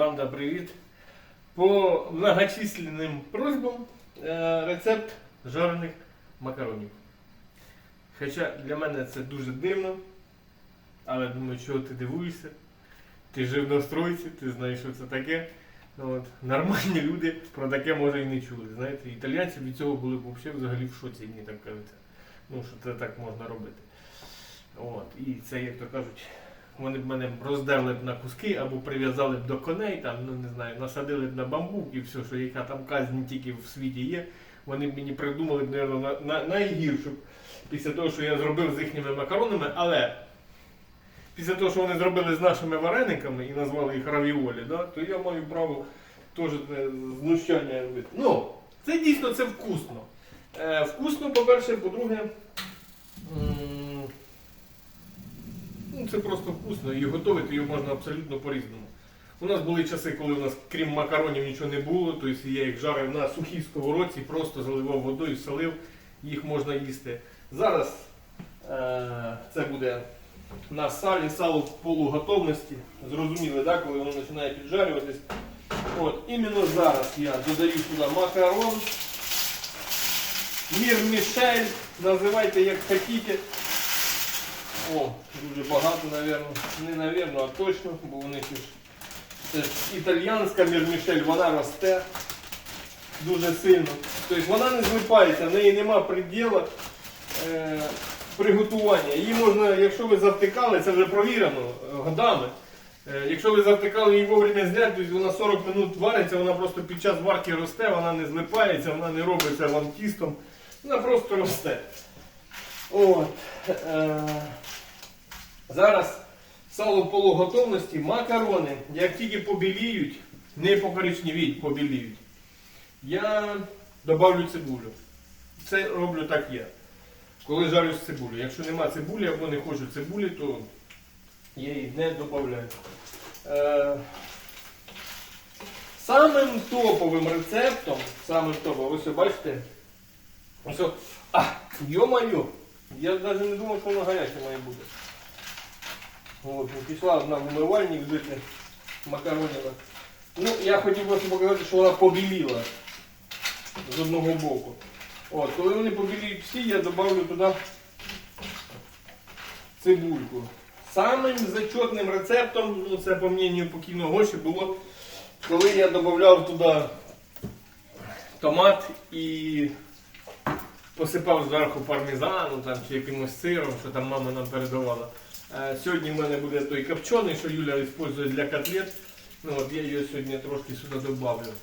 Банда, привіт. По многочисленним просьбам е, рецепт жарених макаронів. Хоча для мене це дуже дивно, але думаю, чого ти дивуєшся? Ти жив на стройці, ти знаєш, що це таке. Ну, От. Нормальні люди про таке може і не чули. Знаєте, італійці від цього були б взагалі в шоці, мені так кажеться. Ну, що це так можна робити. От. І це, як то кажуть, вони б мене роздерли б на куски або прив'язали б до коней, там, ну не знаю, насадили б на бамбук і все, що яка там казнь тільки в світі є. Вони б мені придумали б, мабуть, на, на, найгіршу після того, що я зробив з їхніми макаронами, але після того, що вони зробили з нашими варениками і назвали їх равіолі, да, то я маю право теж е, знущання робити. Ну, це дійсно це вкусно. Е, вкусно, по-перше, по-друге. Ну, це просто вкусно і готувати його можна абсолютно по-різному. У нас були часи, коли у нас крім макаронів нічого не було, тобто я їх жарив на сухій сковородці, просто заливав водою, солив, їх можна їсти. Зараз е- це буде на салі, сало в полуготовності. Зрозуміли, да, коли воно починає піджарюватись. От, іменно зараз я додаю сюди макарон, мір Мішель, називайте як хотіте. О, дуже багато, напевно. Не напевно, а точно, бо ж це ж італіянська мірмішель, вона росте дуже сильно. Тобто вона не злипається, в неї нема приділу е, приготування. Її можна, якщо ви завтикали, це вже провірено е, годами. Е, якщо ви завтикали її вовремя зняти, тобто вона 40 минут вариться, вона просто під час варки росте, вона не злипається, вона не робиться вам тістом, вона просто росте. От. Е, Зараз сало полуготовності, макарони, як тільки побіліють, не покоричневіють, побіліють, я добавлю цибулю. Це роблю так я. Коли жарю з цибулю. Якщо нема цибулі або не хочу цибулі, то я її не додаю. Е, самим топовим рецептом, самим топовим, ви все бачите, ось, а, йо-моє, я навіть не думав, що воно гаряче має бути. От, ну, пішла одна в умивальник жити макароніна. Ну, я хотів просто показати, що вона побіліла з одного боку. От, коли вони побіліють всі, я додавлю туди цибульку. Самим зачетним рецептом, ну це по мнению покійного Гоші, було, коли я додавав туди томат і посипав зверху пармезану там, чи якимось сиром, що там мама нам передавала. Е, Сьогодні в мене буде той копчений, що Юля використовує для котлет. Ну, от я її сьогодні трошки сюди додавлю.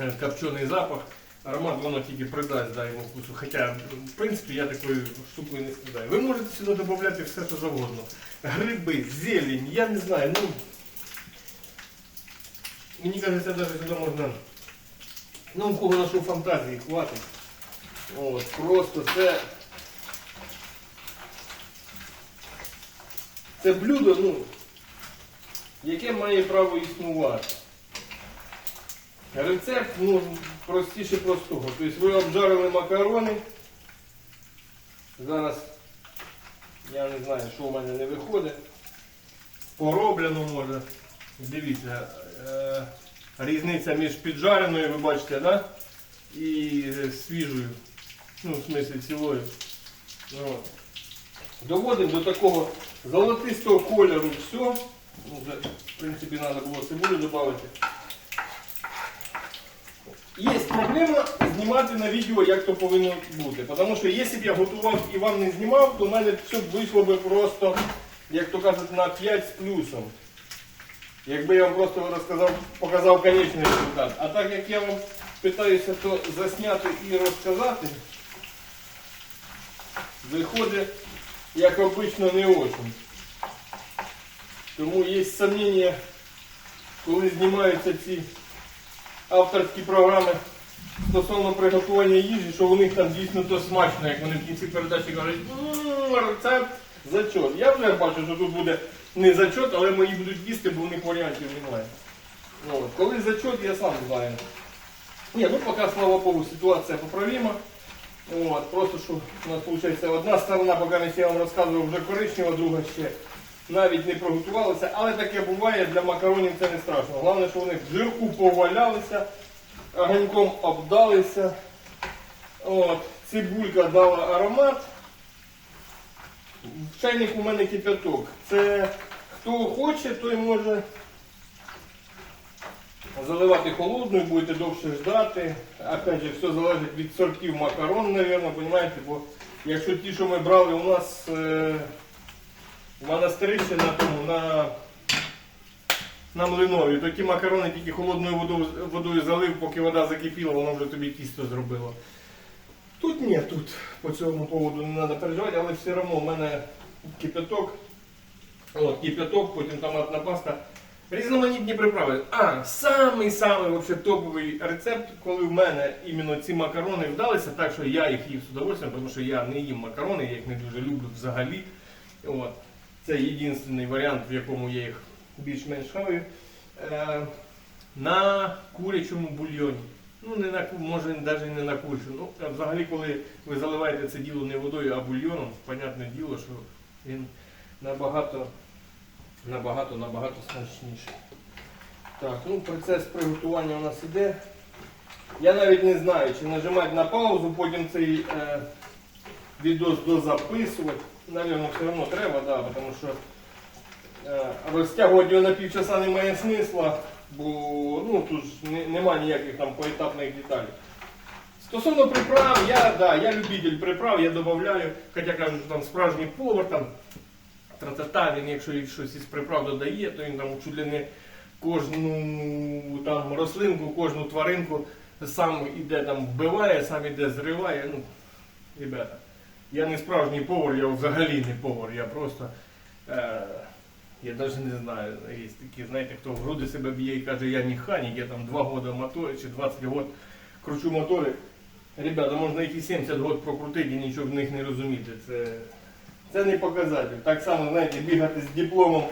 Е, Копчений запах. Аромат воно тільки придасть да, йому вкусу. Хоча, в принципі, я такою штукою не складаю. Ви можете сюди додати все, що завгодно. Гриби, зелень, я не знаю. ну Мені кажеться, навіть сюди можна. Ну, у кого нашу фантазії хватить. От, просто це. Це блюдо, ну, яке має право існувати. Рецепт ну, простіше простого. Тобто ви обжарили макарони. Зараз я не знаю, що в мене не виходить. Пороблено може. Дивіться, е, різниця між піджареною, ви бачите, да? і е, свіжою. Ну, в смислі цілою. Ну. Доводимо до такого золотистого кольору все. Ну, вже, в принципі, треба було цибулю додати. Є проблема знімати на відео, як то повинно бути. Тому що якщо б я готував і вам не знімав, то в мене все б вийшло б просто, як то кажуть, на 5 з плюсом. Якби я вам просто розказав, показав конечний результат. А так як я вам питаюся то засняти і розказати, виходить, як обично, не очень. Тому є сумніння, коли знімаються ці авторські програми стосовно приготування їжі, що у них там дійсно то смачно, як вони в кінці передачі кажуть, «М, рецепт зачот. Я вже бачу, що тут буде не зачот, але мої будуть їсти, бо у них варіантів немає. От. Коли зачот, я сам знаю. Ні, ну поки, слава Богу, ситуація поправима. От, просто що у нас виходить одна сторона, поки я вам розказував, вже коричнева, друга ще навіть не приготувалися, але таке буває, для макаронів це не страшно. Головне, що вони в жирку повалялися, огоньком обдалися. От, цибулька дала аромат. В чайник у мене кипяток. Це хто хоче, той може заливати холодною, будете довше ждати. Опять же, все залежить від сортів макарон, мабуть, понимаєте? Бо якщо ті, що ми брали у нас е, в монастирищі на тому, на, на млинові, то ті макарони тільки холодною водою, водою залив, поки вода закипіла, воно вже тобі тісто зробило. Тут ні, тут по цьому поводу не треба переживати, але все одно в мене кипяток. От, кипяток, потім томатна паста. Різноманітні приправи. А, самий-самий топовий рецепт, коли в мене іменно ці макарони вдалися, так що я їх їв з удовольствием, тому що я не їм макарони, я їх не дуже люблю взагалі. От. Це єдиний варіант, в якому я їх більш-менш хаваю. Е, на курячому бульйоні. Ну, не на може навіть не на курячому. Ну, взагалі, коли ви заливаєте це діло не водою, а бульйоном, понятне діло, що він набагато, набагато, набагато смачніший. Так, ну процес приготування у нас іде. Я навіть не знаю, чи нажимати на паузу, потім цей е, відос дозаписувати. Навірно, все одно треба, да, тому що е, розтягувати його на півчаса немає смисла, бо ну, тут ж не, нема ніяких там поетапних деталей. Стосовно приправ, я, да, я любитель приправ, я додаю, хоча кажуть, що там справжній повар, там, тра-та-та, він якщо щось із приправ додає, то він там чуть ли не кожну там, рослинку, кожну тваринку сам іде там вбиває, сам іде зриває. Ну, ребята, я не справжній повар, я взагалі не повар, я просто. Е, я навіть не знаю, є такі, знаєте, хто в груди себе б'є і каже, я механік, я там 2 роки мотор чи 20 років кручу мотори. Ребята, можна їх і 70 років прокрутити і нічого в них не розуміти. Це, це не показатель. Так само, знаєте, бігати з дипломом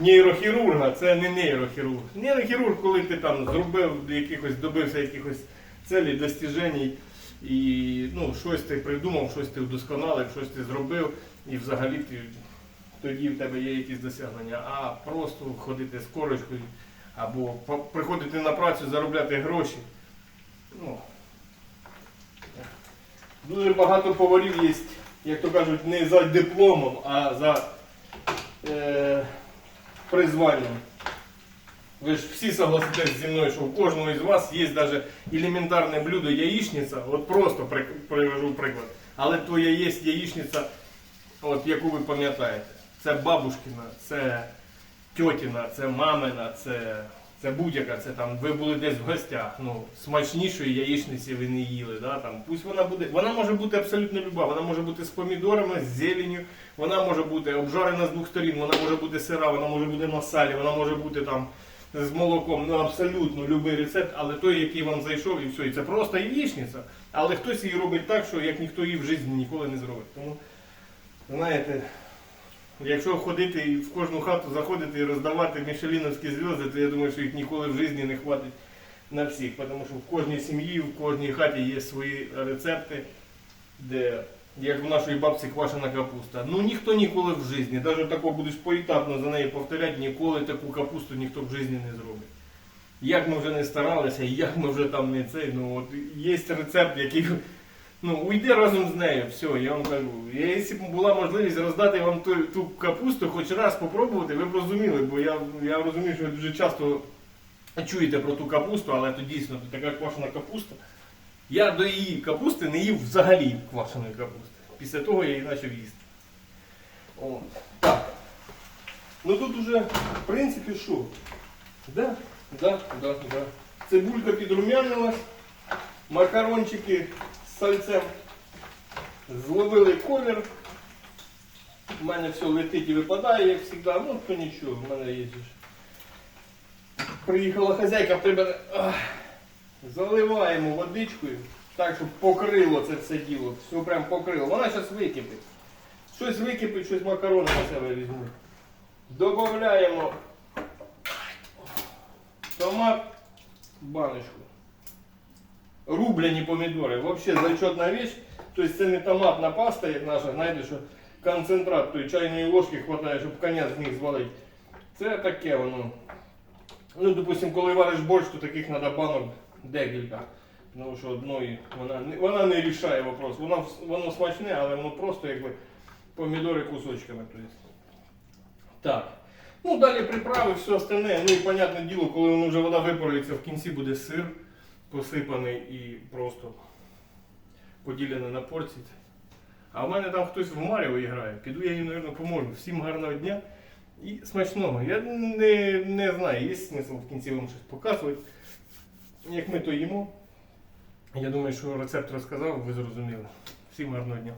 нейрохірурга, це не нейрохірург. Нейрохірург, коли ти там зробив якихось, добився якихось целей, достіжень, і ну, щось ти придумав, щось ти вдосконалив, щось ти зробив, і взагалі ти, тоді в тебе є якісь досягнення. А просто ходити з корочкою або приходити на працю, заробляти гроші. Ну, Дуже багато поварів є, як то кажуть, не за дипломом, а за е, призванням. Ви ж всі согласитесь зі мною, що у кожного із вас є навіть елементарне блюдо яєчниця, от просто привожу приклад. Але то є яєчниця, от, яку ви пам'ятаєте. Це бабушкина, це тьотіна, це мамина, це, це будь-яка, це там ви були десь в гостях. Ну, смачнішої яєчниці ви не їли. Да? Там, пусть вона буде, вона може бути абсолютно люба, вона може бути з помідорами, з зеленю, вона може бути обжарена з двох сторін, вона може бути сира, вона може бути на салі, вона може бути там з молоком, ну абсолютно будь-який рецепт, але той, який вам зайшов, і все. І це просто яєчниця, але хтось її робить так, що як ніхто її в житті ніколи не зробить. Тому, знаєте, Якщо ходити і в кожну хату заходити і роздавати мішеліновські зв'язки, то я думаю, що їх ніколи в житті не хватить на всіх. Тому що в кожній сім'ї, в кожній хаті є свої рецепти, де, як в нашої бабці квашена капуста. Ну ніхто ніколи в житті, навіть тако будеш поетапно за нею повторяти, ніколи таку капусту ніхто в житті не зробить. Як ми вже не старалися, як ми вже там не цей, ну от є рецепт, який Ну, уйди разом з нею, все, я вам кажу. Якщо б була можливість роздати вам ту, ту капусту, хоч раз попробувати, ви б розуміли, бо я, я розумію, що ви дуже часто чуєте про ту капусту, але то дійсно така квашена капуста. Я до її капусти не їв взагалі квашеної капусти. Після того я її почав їсти. О, так. Ну тут уже, в принципі, що? Да, да, да, да. Цибулька підрумянилась, макарончики сальцем зловили колір. У мене все летить і випадає, як завжди. Ну, то нічого, в мене є. Приїхала хазяйка, прибере. Заливаємо водичкою, так, щоб покрило це все діло. Все прям покрило. Вона зараз википить. Щось википить, щось макарони на себе візьму. Добавляємо томат, баночку. Рубляні помідори. Взагалі зачетна річ. Тобто це не томатна паста, як наша, знаєте, що концентрат тої чайної ложки хватає, щоб коня з них звалити. Це таке воно. Ну, допустим, коли вариш борщ, то таких треба банок декілька. Тому що одної вона, не- вона не рішає вопрос. Воно, воно смачне, але воно просто якби помідори кусочками. То. Так. Ну, далі приправи, все остальне. Ну і понятне діло, коли воно вже вода випарується, в кінці буде сир посипаний і просто поділений на порції. А в мене там хтось в Маріо грає. Піду я їм, мабуть, поможу. Всім гарного дня і смачного. Я не, не знаю, є смисл в кінці вам щось показувати. Як ми то їмо. Я думаю, що рецепт розказав, ви зрозуміли. Всім гарного дня.